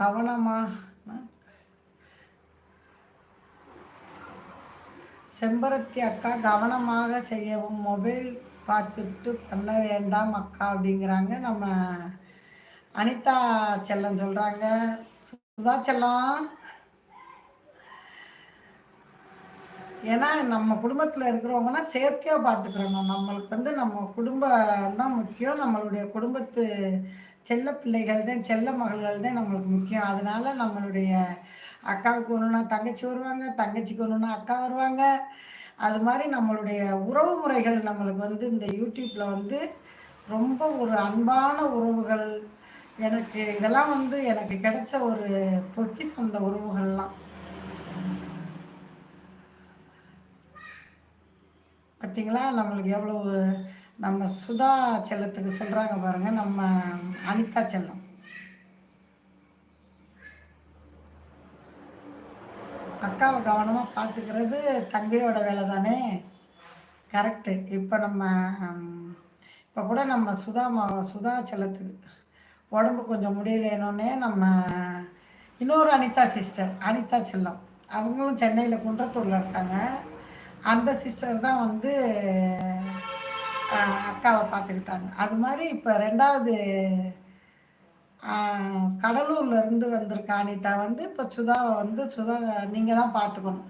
கவனமாக செம்பருத்தி அக்கா கவனமாக செய்யவும் மொபைல் பார்த்துட்டு பண்ண வேண்டாம் அக்கா அப்படிங்கிறாங்க. நம்ம அனிதா செல்லம் சொல்கிறாங்க சுதா செல்லம் ஏன்னா நம்ம குடும்பத்தில் இருக்கிறவங்கன்னா சேஃப்டியாக பார்த்துக்கிறணும். நம்மளுக்கு வந்து நம்ம குடும்பம் தான் முக்கியம். நம்மளுடைய குடும்பத்து செல்ல பிள்ளைகள் தான் செல்ல மகள்கள் தான் நம்மளுக்கு முக்கியம். அதனால நம்மளுடைய அக்காவுக்கு ஒன்றுனா தங்கச்சி வருவாங்க தங்கச்சிக்கு ஒன்றுனா அக்கா வருவாங்க. அது மாதிரி நம்மளுடைய உறவு முறைகள் நம்மளுக்கு வந்து இந்த யூடியூப்பில் வந்து ரொம்ப ஒரு அன்பான உறவுகள். எனக்கு இதெல்லாம் வந்து எனக்கு கிடைச்ச ஒரு பொக்கி இந்த உறவுகள்லாம். பார்த்தீங்களா நம்மளுக்கு எவ்வளவு நம்ம சுதா செல்லத்துக்கு சொல்கிறாங்க பாருங்கள் நம்ம அனிதா செல்லம். அக்காவை கவனமாக பார்த்துக்கிறது தங்கையோட வேலை தானே கரெக்டு இப்போ நம்ம இப்போ கூட நம்ம சுதா சுதா செல்லத்துக்கு உடம்பு கொஞ்சம் முடியலேனோடனே நம்ம இன்னொரு அனிதா சிஸ்டர் அனிதா செல்லம். அவங்களும் சென்னையில் குன்றத்தூரில் இருக்காங்க. அந்த சிஸ்டர் தான் வந்து அக்காவை பார்த்துக்கிட்டாங்க. அது மாதிரி இப்போ ரெண்டாவது கடலூர்லேருந்து வந்திருக்க அனிதா வந்து இப்போ சுதாவை வந்து சுதா நீங்கள் தான் பார்த்துக்கணும்.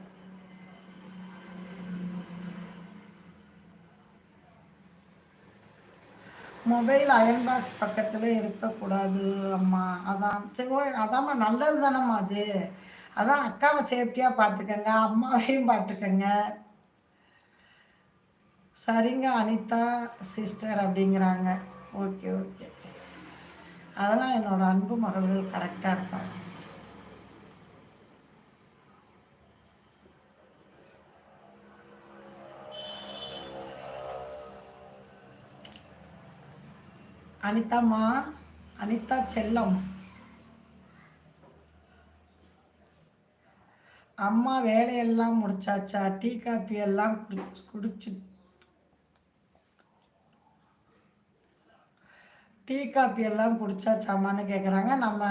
மொபைல் அயன் பாக்ஸ் பக்கத்தில் இருக்கக்கூடாது அம்மா. அதான் சரி ஓ அதாம்மா நல்லது தானம்மா அது. அதான் அக்காவை சேஃப்டியாக பார்த்துக்கங்க அம்மாவையும் பார்த்துக்கங்க. சரிங்க அனிதா சிஸ்டர் அப்படிங்கிறாங்க. ஓகே ஓகே அதெல்லாம் என்னோட அன்பு மகள்கள் கரெக்டாக இருப்பாங்க. அனிதாம்மா அனிதா செல்லம். அம்மா வேலையெல்லாம் முடிச்சாச்சா? டீ காப்பி எல்லாம் குடிச்சு குடிச்சு டீ காப்பி எல்லாம் குடிச்சாச்சாமான்னு கேட்குறாங்க நம்ம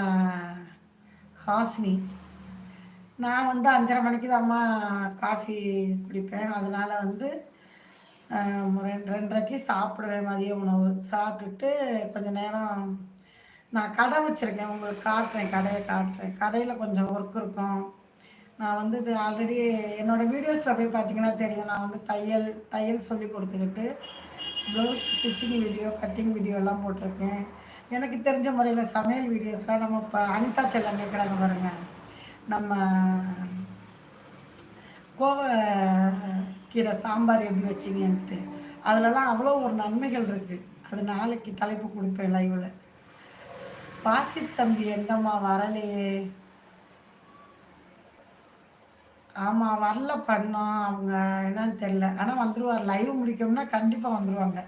ஹாசினி. நான் வந்து அஞ்சரை மணிக்கு தான் அம்மா காஃபி குடிப்பேன். அதனால் வந்து ரெண்டு ரெண்டரைக்கு சாப்பிடுவேன் மதிய உணவு. சாப்பிட்டுட்டு கொஞ்சம் நேரம் நான் கடை வச்சுருக்கேன். உங்களுக்கு காட்டுறேன். கடையை காட்டுறேன். கடையில் கொஞ்சம் ஒர்க் இருக்கும். நான் வந்து இது ஆல்ரெடி என்னோடய வீடியோஸில் போய் பார்த்தீங்கன்னா தெரியும். நான் வந்து தையல் தையல் சொல்லி கொடுத்துக்கிட்டு ப்ளவுஸ் ஸ்டிச்சிங் வீடியோ கட்டிங் வீடியோலாம் போட்டிருக்கேன். எனக்கு தெரிஞ்ச முறையில் சமையல் வீடியோஸ்லாம் நம்ம இப்போ அனிதா செல்லம் கேட்குறாங்க பாருங்க. நம்ம கோவ கீரை சாம்பார் எப்படி வச்சிங்கன்ட்டு. அதிலலாம் அவ்வளோ ஒரு நன்மைகள் இருக்குது அது நாளைக்கு தலைப்பு கொடுப்பேன் லைவில் பாசித்தம்பி எங்கம்மா வரலையே. ஆமாம் வரல பண்ணோம் அவங்க என்னன்னு தெரில ஆனால் வந்துடுவார் லைவ் முடிக்கணும்னா கண்டிப்பாக வந்துடுவாங்க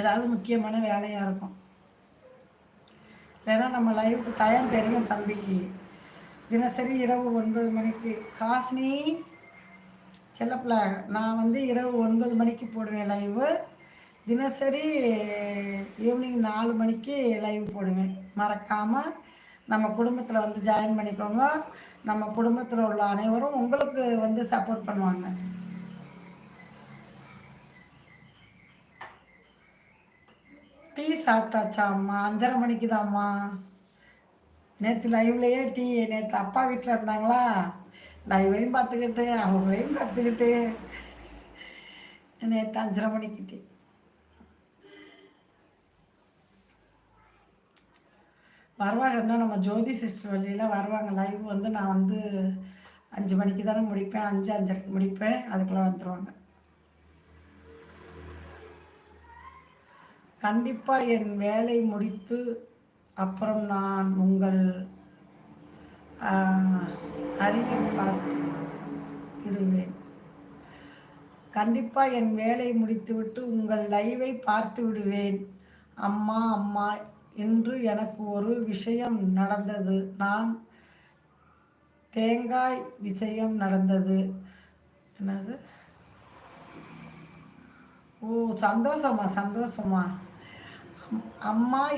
ஏதாவது முக்கியமான வேலையாக இருக்கும். இல்லைன்னா நம்ம லைவுக்கு டயம் தெரியும் தம்பிக்கு. தினசரி இரவு ஒன்பது மணிக்கு. காசினி செல்லப்பிள்ள நான் வந்து இரவு ஒன்பது மணிக்கு போடுவேன் லைவு தினசரி ஈவினிங் நாலு மணிக்கு லைவ் போடுவேன். மறக்காமல் நம்ம குடும்பத்தில் வந்து ஜாயின் பண்ணிக்கோங்க. நம்ம குடும்பத்தில் உள்ள அனைவரும் உங்களுக்கு வந்து சப்போர்ட் பண்ணுவாங்க. டீ சாப்பிட்டாச்சா அம்மா? அஞ்சரை மணிக்கு தான்ம்மா நேற்று லைவ்லேயே டீ நேற்று அப்பா வீட்டில் இருந்தாங்களா? லைவையும் பார்த்துக்கிட்டு அவங்களையும் பார்த்துக்கிட்டு நேற்று அஞ்சரை மணிக்கு டீ. வருவாங்கன்னா நம்ம ஜோதி சிஸ்டர் வழியில் வருவாங்க. லைவ் வந்து நான் வந்து அஞ்சு மணிக்கு தானே முடிப்பேன். அஞ்சு அஞ்சரைக்கு முடிப்பேன். அதுக்குள்ளே வந்துடுவாங்க கண்டிப்பாக என் வேலை முடித்து அப்புறம் நான் உங்கள் அறிவை பார்த்து விடுவேன். கண்டிப்பாக என் வேலை முடித்துவிட்டு உங்கள் லைவை பார்த்து விடுவேன். அம்மா அம்மா இன்று எனக்கு ஒரு விஷயம் நடந்தது. நான் தேங்காய் விஷயம் நடந்தது. என்னது? ஓ சந்தோஷமா சந்தோஷமா. அம்மா